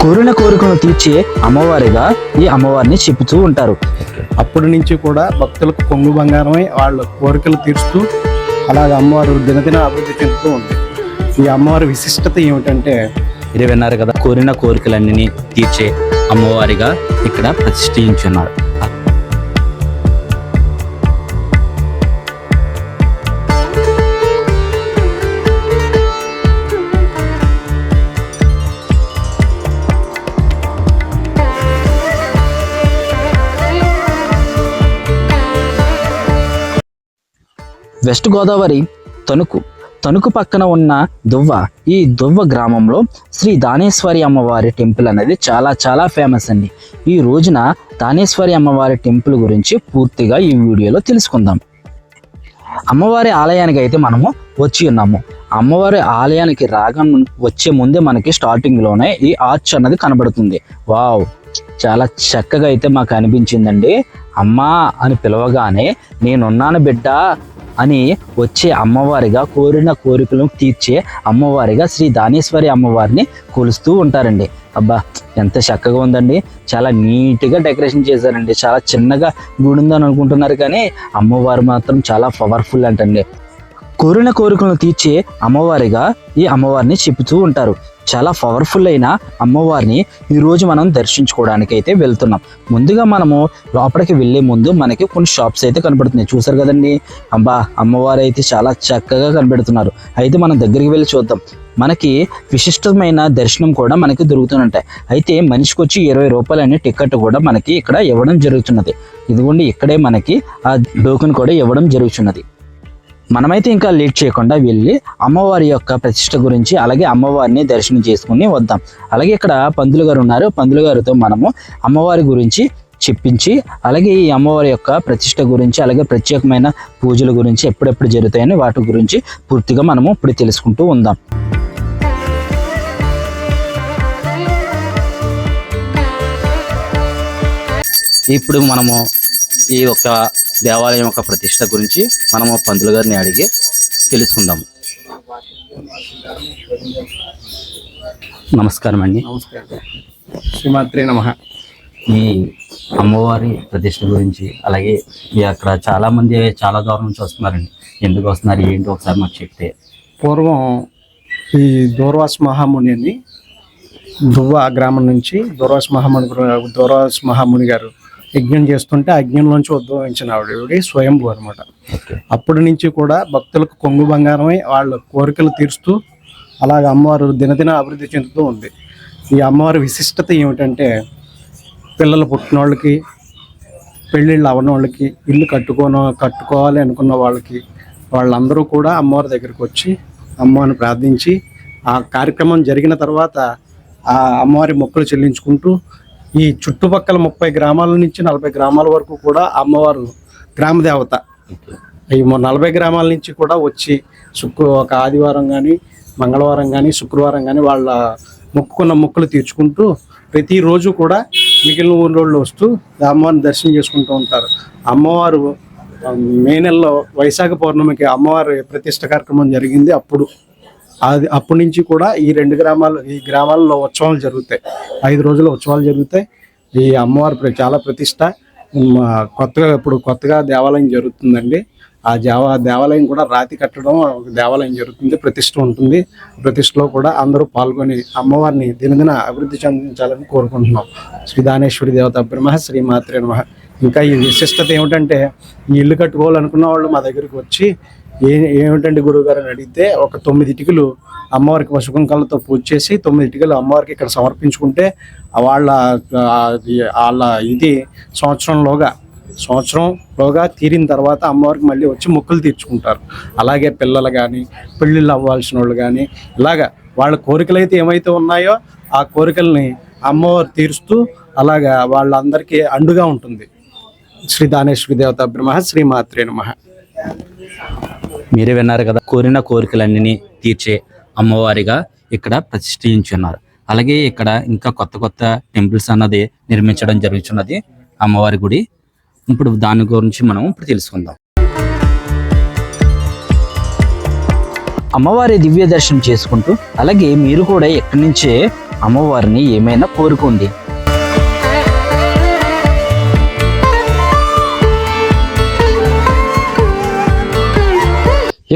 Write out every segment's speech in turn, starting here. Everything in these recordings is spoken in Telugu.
కోరిన కోరికను తీర్చే అమ్మవారిగా ఈ అమ్మవారిని చెప్పుతూ ఉంటారు. అప్పటి నుంచి కూడా భక్తులకు కొంగు బంగారమై వాళ్ళ కోరికలు తీరుస్తూ అలాగే అమ్మవారు దినదిన అభివృద్ధి చెందుతూ ఉంది. ఈ అమ్మవారి విశిష్టత ఏమిటంటే మీరు విన్నారు కదా కోరిన కోరికలన్నీ తీర్చే అమ్మవారిగా ఇక్కడ ప్రతిష్ఠించున్నారు. వెస్ట్ గోదావరి తణుకు. తణుకు పక్కన ఉన్న దువ్వ ఈ దువ్వ గ్రామంలో శ్రీ దానేశ్వరి అమ్మవారి టెంపుల్ అనేది చాలా చాలా ఫేమస్ అండి. ఈ రోజున దానేశ్వరి అమ్మవారి టెంపుల్ గురించి పూర్తిగా ఈ వీడియోలో తెలుసుకుందాం. అమ్మవారి ఆలయానికి అయితే మనము వచ్చి ఉన్నాము. అమ్మవారి ఆలయానికి రాగా వచ్చే ముందే మనకి స్టార్టింగ్లోనే ఈ ఆర్చ్ అన్నది కనబడుతుంది. వావ్! చాలా చక్కగా అయితే మాకు అనిపించిందండి. అమ్మా అని పిలవగానే నేనున్నాను బిడ్డ అని వచ్చే అమ్మవారిగా కోరిన కోరికలను తీర్చే అమ్మవారిగా శ్రీ దానేశ్వరి అమ్మవారిని కొలుస్తూ ఉంటారండి. అబ్బా ఎంత చక్కగా ఉందండి. చాలా నీట్గా డెకరేషన్ చేశారండి. చాలా చిన్నగా గుడి ఉందని అనుకుంటున్నారు కానీ అమ్మవారు మాత్రం చాలా పవర్ఫుల్ అంటండి. కోరిన కోరికలను తీర్చే అమ్మవారిగా ఈ అమ్మవారిని చెబుతూ ఉంటారు. చాలా పవర్ఫుల్ అయిన అమ్మవారిని ఈరోజు మనం దర్శించుకోవడానికి అయితే వెళ్తున్నాం. ముందుగా మనము లోపలికి వెళ్ళే ముందు మనకి కొన్ని షాప్స్ అయితే కనబడుతున్నాయి. చూసారు కదండి? అబ్బా అమ్మవారు అయితే చాలా చక్కగా కనబడుతున్నారు. అయితే మనం దగ్గరికి వెళ్ళి చూద్దాం. మనకి విశిష్టమైన దర్శనం కూడా మనకి దొరుకుతుంటాయి అయితే మనిషికి వచ్చి ఇరవై రూపాయలని టికెట్ కూడా మనకి ఇక్కడ ఇవ్వడం జరుగుతున్నది. ఇదిగోండి ఇక్కడే మనకి ఆ డోకును కూడా ఇవ్వడం జరుగుతున్నది. మనమైతే ఇంకా లేట్ చేయకుండా వెళ్ళి అమ్మవారి యొక్క ప్రతిష్ట గురించి అలాగే అమ్మవారిని దర్శనం చేసుకుని వద్దాం. అలాగే ఇక్కడ పందులు గారు ఉన్నారు. పందులు గారితో మనము అమ్మవారి గురించి చెప్పించి అలాగే ఈ అమ్మవారి యొక్క ప్రతిష్ట గురించి అలాగే ప్రత్యేకమైన పూజల గురించి ఎప్పుడెప్పుడు జరుగుతాయని వాటి గురించి పూర్తిగా మనము ఇప్పుడు తెలుసుకుంటూ ఉందాం. ఇప్పుడు మనము ఈ యొక్క దేవాలయం యొక్క ప్రతిష్ట గురించి మనము పంతులు గారిని అడిగి తెలుసుకుందాము నమస్కారం అండి. నమస్కారం శ్రీమాత్రే నమ. ఈ అమ్మవారి ప్రతిష్ట గురించి అలాగే ఈ అక్కడ చాలా మంది చాలా దూరం నుంచి వస్తున్నారండి. ఎందుకు వస్తున్నారు ఏంటి ఒకసారి మాకు చెప్తే. పూర్వం ఈ దూర్వాస మహాముని అని దువ్వ గ్రామం నుంచి దూర్వాస మహాముని గురు- దూర్వాస మహాముని గారు యజ్ఞం చేస్తుంటే ఆ యజ్ఞంలోంచి ఉద్భవించిన ఆవిడ స్వయంభూ అనమాట అప్పటి నుంచి కూడా భక్తులకు కొంగు బంగారమై వాళ్ళ కోరికలు తీరుస్తూ అలాగ అమ్మవారు దినదిన అభివృద్ధి చెందుతూ ఉంది. ఈ అమ్మవారి విశిష్టత ఏమిటంటే పిల్లలు పుట్టిన వాళ్ళకి పెళ్ళిళ్ళు అవ్వని వాళ్ళకి ఇల్లు కట్టుకోను కట్టుకోవాలి అనుకున్న వాళ్ళకి వాళ్ళందరూ కూడా అమ్మవారి దగ్గరికి వచ్చి అమ్మవారిని ప్రార్థించి ఆ కార్యక్రమం జరిగిన తర్వాత ఆ అమ్మవారి మొక్కలు చెల్లించుకుంటూ ఈ చుట్టుపక్కల ముప్పై గ్రామాల నుంచి నలభై గ్రామాల వరకు కూడా అమ్మవారు గ్రామ దేవత. ఈ నలభై గ్రామాల నుంచి కూడా వచ్చి శుక్ర ఒక ఆదివారం కానీ మంగళవారం కానీ శుక్రవారం కానీ వాళ్ళ మొక్కుకున్న మొక్కులు తీర్చుకుంటూ ప్రతిరోజు కూడా మిగిలిన ఊళ్ళోళ్ళు వస్తూ అమ్మవారిని దర్శనం చేసుకుంటూ ఉంటారు. అమ్మవారు మే నెలలో వైశాఖ పౌర్ణమికి అమ్మవారి ప్రతిష్ట కార్యక్రమం జరిగింది అప్పుడు. అది అప్పటి నుంచి కూడా ఈ రెండు గ్రామాలు ఈ గ్రామాల్లో ఉత్సవాలు జరుగుతాయి. ఐదు రోజుల ఉత్సవాలు జరుగుతాయి. ఈ అమ్మవారి చాలా ప్రతిష్ట. కొత్తగా ఇప్పుడు కొత్తగా దేవాలయం జరుగుతుందండి. ఆ దేవ దేవాలయం కూడా రాతి కట్టడం ఒక దేవాలయం జరుగుతుంది ప్రతిష్ట ఉంటుంది. ప్రతిష్టలో కూడా అందరూ పాల్గొని అమ్మవారిని దినదిన అభివృద్ధి చెందించాలని కోరుకుంటున్నాం. శ్రీ దానేశ్వరి దేవత బ్రహ్మ శ్రీ నమ. ఇంకా ఈ విశిష్టత ఏమిటంటే ఈ ఇల్లు కట్టుకోవాలనుకున్న వాళ్ళు మా దగ్గరికి వచ్చి ఏ ఏమిటండి గురువు గారు అని అడిగితే ఒక తొమ్మిది ఇటుకలు అమ్మవారికి పశుకుంకాలతో పూజ చేసి తొమ్మిది ఇటుకలు అమ్మవారికి ఇక్కడ సమర్పించుకుంటే వాళ్ళ వాళ్ళ ఇది సంవత్సరంలోగా సంవత్సరంలోగా తీరిన తర్వాత అమ్మవారికి మళ్ళీ వచ్చి మొక్కులు తీర్చుకుంటారు. అలాగే పిల్లలు కానీ పెళ్ళిళ్ళు అవ్వాల్సిన వాళ్ళు కానీ ఇలాగా వాళ్ళ కోరికలు అయితే ఏమైతే ఉన్నాయో ఆ కోరికల్ని అమ్మవారు తీరుస్తూ అలాగా వాళ్ళందరికీ అండుగా ఉంటుంది. శ్రీ దానేశ్వరి దేవత బ్రహ్మ శ్రీ నమ. మీరే విన్నారు కదా. కోరిన కోరికలన్నీ తీర్చే అమ్మవారిగా ఇక్కడ ప్రతిష్ఠించున్నారు. అలాగే ఇక్కడ ఇంకా కొత్త కొత్త టెంపుల్స్ అన్నది నిర్మించడం జరుగుతున్నది అమ్మవారి గుడి. ఇప్పుడు దాని గురించి మనం ఇప్పుడు తెలుసుకుందాం. అమ్మవారి దివ్య దర్శనం చేసుకుంటూ అలాగే మీరు కూడా ఎక్కడి నుంచే అమ్మవారిని ఏమైనా కోరుకోండి.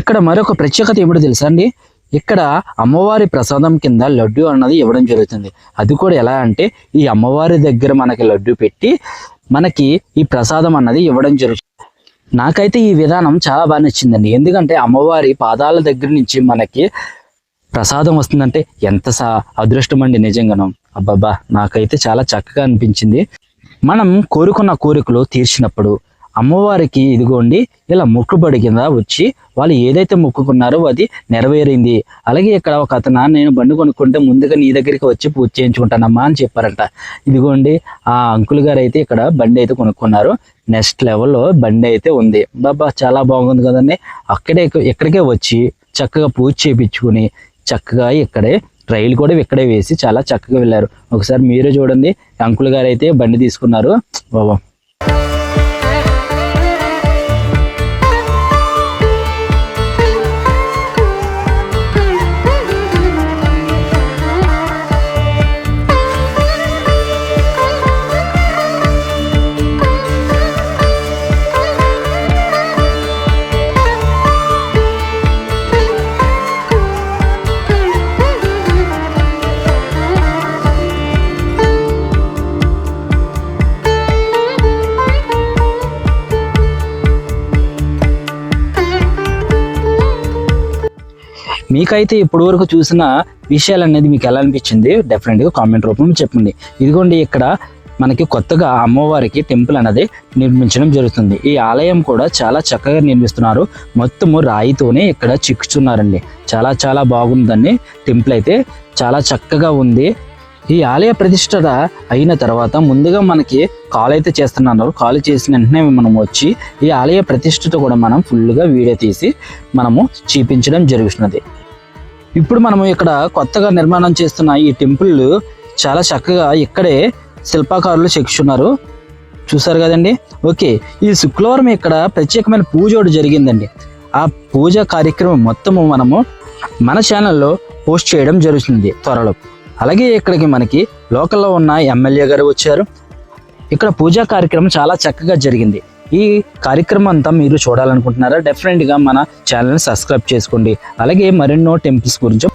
ఇక్కడ మరొక ప్రత్యేకత ఏమిటో తెలుసా అండి? ఇక్కడ అమ్మవారి ప్రసాదం కింద లడ్డు అన్నది ఇవ్వడం జరుగుతుంది. అది కూడా ఎలా అంటే ఈ అమ్మవారి దగ్గర మనకి లడ్డు పెట్టి మనకి ఈ ప్రసాదం అన్నది ఇవ్వడం జరుగుతుంది. నాకైతే ఈ విధానం చాలా బాగా నచ్చిందండి. ఎందుకంటే అమ్మవారి పాదాల దగ్గర నుంచి మనకి ప్రసాదం వస్తుందంటే ఎంత సా అదృష్టం అండి నిజంగాను. అబ్బబ్బా నాకైతే చాలా చక్కగా అనిపించింది. మనం కోరుకున్న కోరికలు తీర్చినప్పుడు అమ్మవారికి ఇదిగోండి ఇలా మొక్కుబడి కింద వచ్చి వాళ్ళు ఏదైతే మొక్కుకున్నారో అది నెరవేరింది. అలాగే ఇక్కడ ఒక అతను నేను బండి కొనుక్కుంటే ముందుగా నీ దగ్గరికి వచ్చి పూజ చేయించుకుంటానమ్మా అని చెప్పారంట. ఇదిగోండి ఆ అంకుల్ గారు అయితే ఇక్కడ బండి అయితే కొనుక్కున్నారు. నెక్స్ట్ లెవెల్లో బండి అయితే ఉంది. బాబా చాలా బాగుంది కదండి. అక్కడే ఇక్కడికే వచ్చి చక్కగా పూజ చేయించుకుని చక్కగా ఇక్కడే రైలు కూడా ఇక్కడే వేసి చాలా చక్కగా వెళ్ళారు. ఒకసారి మీరే చూడండి అంకుల్ గారు అయితే బండి తీసుకున్నారు. బాబా. మీకైతే ఇప్పటి వరకు చూసిన విషయాలు అనేది మీకు ఎలా అనిపించింది? డెఫినెట్గా కామెంట్ రూపంలో చెప్పండి. ఇదిగోండి ఇక్కడ మనకి కొత్తగా అమ్మవారికి టెంపుల్ అనేది నిర్మించడం జరుగుతుంది. ఈ ఆలయం కూడా చాలా చక్కగా నిర్మిస్తున్నారు. మొత్తము రాయితోనే ఇక్కడ చిక్కుచున్నారండి. చాలా చాలా బాగుందండి. టెంపుల్ అయితే చాలా చక్కగా ఉంది. ఈ ఆలయ ప్రతిష్ఠత అయిన తర్వాత ముందుగా మనకి కాల్ అయితే చేస్తున్నారు. కాల్ చేసిన వెంటనే మనం వచ్చి ఈ ఆలయ ప్రతిష్ఠత కూడా మనం ఫుల్గా వీడియో తీసి మనము చూపించడం జరుగుతున్నది. ఇప్పుడు మనము ఇక్కడ కొత్తగా నిర్మాణం చేస్తున్న ఈ టెంపుల్ చాలా చక్కగా ఇక్కడే శిల్పాకారులు చెక్కుచున్నారు చూసారు కదండి? ఓకే ఈ శుక్రవారం ఇక్కడ ప్రత్యేకమైన పూజ ఒకటి జరిగిందండి. ఆ పూజ కార్యక్రమం మొత్తము మనము మన ఛానల్లో పోస్ట్ చేయడం జరుగుతుంది త్వరలో. అలాగే ఇక్కడికి మనకి లోకల్లో ఉన్న ఎమ్మెల్యే గారు వచ్చారు. ఇక్కడ పూజా కార్యక్రమం చాలా చక్కగా జరిగింది. ఈ కార్యక్రమం అంతా మీరు చూడాలనుకుంటున్నారా? డెఫినెట్గా మన ఛానల్ని సబ్స్క్రైబ్ చేసుకోండి. అలాగే మరెన్నో టెంపుల్స్ గురించి